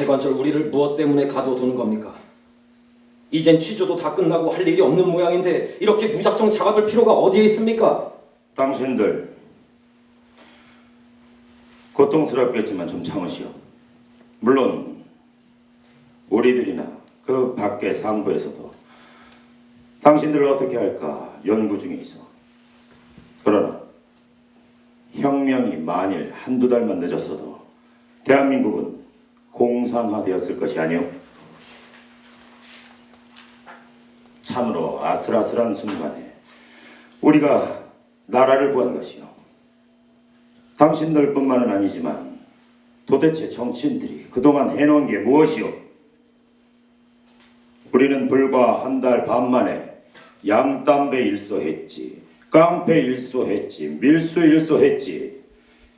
대관절 우리를 무엇 때문에 가둬두는 겁니까? 이젠 취조도 다 끝나고 할 일이 없는 모양인데 이렇게 무작정 잡아둘 필요가 어디에 있습니까? 당신들 고통스럽겠지만 좀 참으시오. 물론 우리들이나 그 밖의 상부에서도 당신들을 어떻게 할까 연구 중에 있어. 그러나 혁명이 만일 한두 달만 늦었어도 대한민국은 공산화되었을 것이 아니오. 참으로 아슬아슬한 순간에 우리가 나라를 구한 것이요. 당신들뿐만은 아니지만 도대체 정치인들이 그동안 해놓은 게 무엇이오? 우리는 불과 한 달 반 만에 양담배 일소했지, 깡패 일소했지, 밀수 일소했지,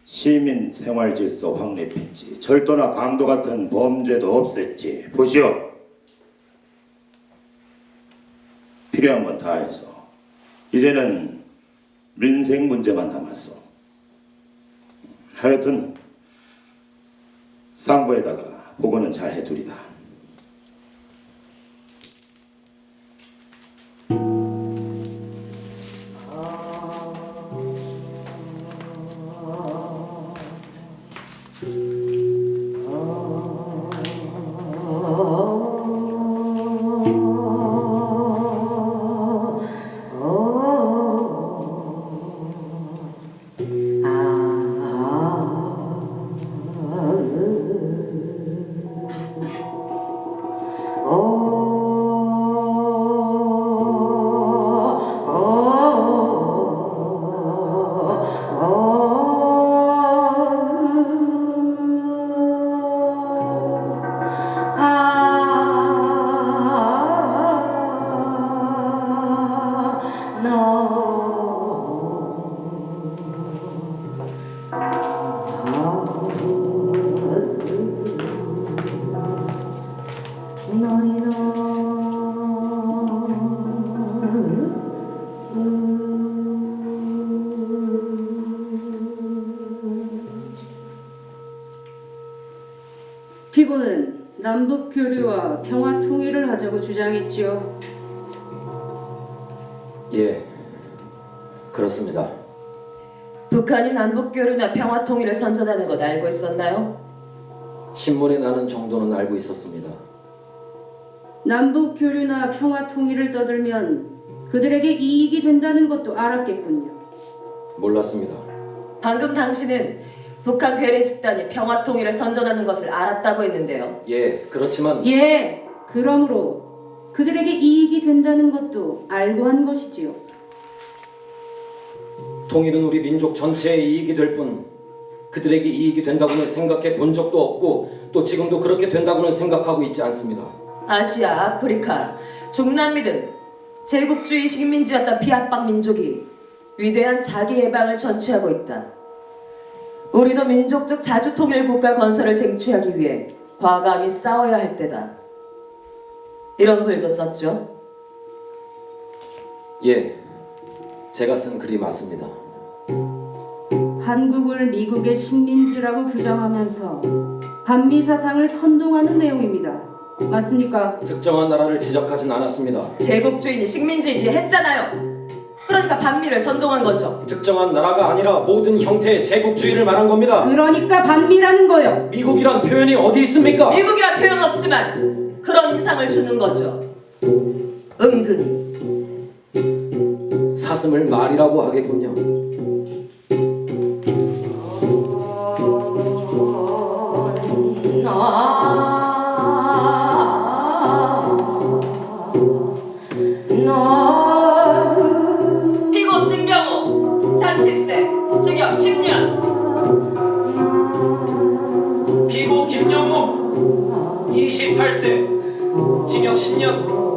시민 생활 질서 확립했지, 절도나 강도 같은 범죄도 없앴지. 보시오. 필요한 건 다 했어. 이제는 민생 문제만 남았어. 하여튼 상부에다가 보고는 잘 해두리다. Oh. 피고는 남북 교류와 평화 통일을 하자고 주장했지요. 예, 그렇습니다. 북한이 남북 교류나 평화 통일을 선전하는 것 알고 있었나요? 신문에 나는 정도는 알고 있었습니다. 남북 교류나 평화 통일을 떠들면 그들에게 이익이 된다는 것도 알았겠군요. 몰랐습니다. 방금 당신은 북한 괴뢰 집단이 평화 통일을 선전하는 것을 알았다고 했는데요. 예, 그렇지만 예, 그러므로 그들에게 이익이 된다는 것도 알고 한 것이지요. 통일은 우리 민족 전체의 이익이 될 뿐 그들에게 이익이 된다고는 생각해 본 적도 없고 또 지금도 그렇게 된다고는 생각하고 있지 않습니다. 아시아, 아프리카, 중남미 등 제국주의 식민지였던 비합방 민족이 위대한 자기 해방을 전취하고 있다. 우리도 민족적 자주 통일 국가 건설을 쟁취하기 위해 과감히 싸워야 할 때다. 이런 글도 썼죠. 예, 제가 쓴 글이 맞습니다. 한국을 미국의 식민지라고 규정하면서 반미 사상을 선동하는 내용입니다. 맞습니까? 특정한 나라를 지적하진 않았습니다. 제국주의니 식민지니 했잖아요. 그러니까 반미를 선동한 거죠. 특정한 나라가 아니라 모든 형태의 제국주의를 말한 겁니다. 그러니까 반미라는 거요. 미국이란 표현이 어디 있습니까? 미국이란 표현 없지만 그런 인상을 주는 거죠. 은근히. 사슴을 말이라고 하겠군요. Lord.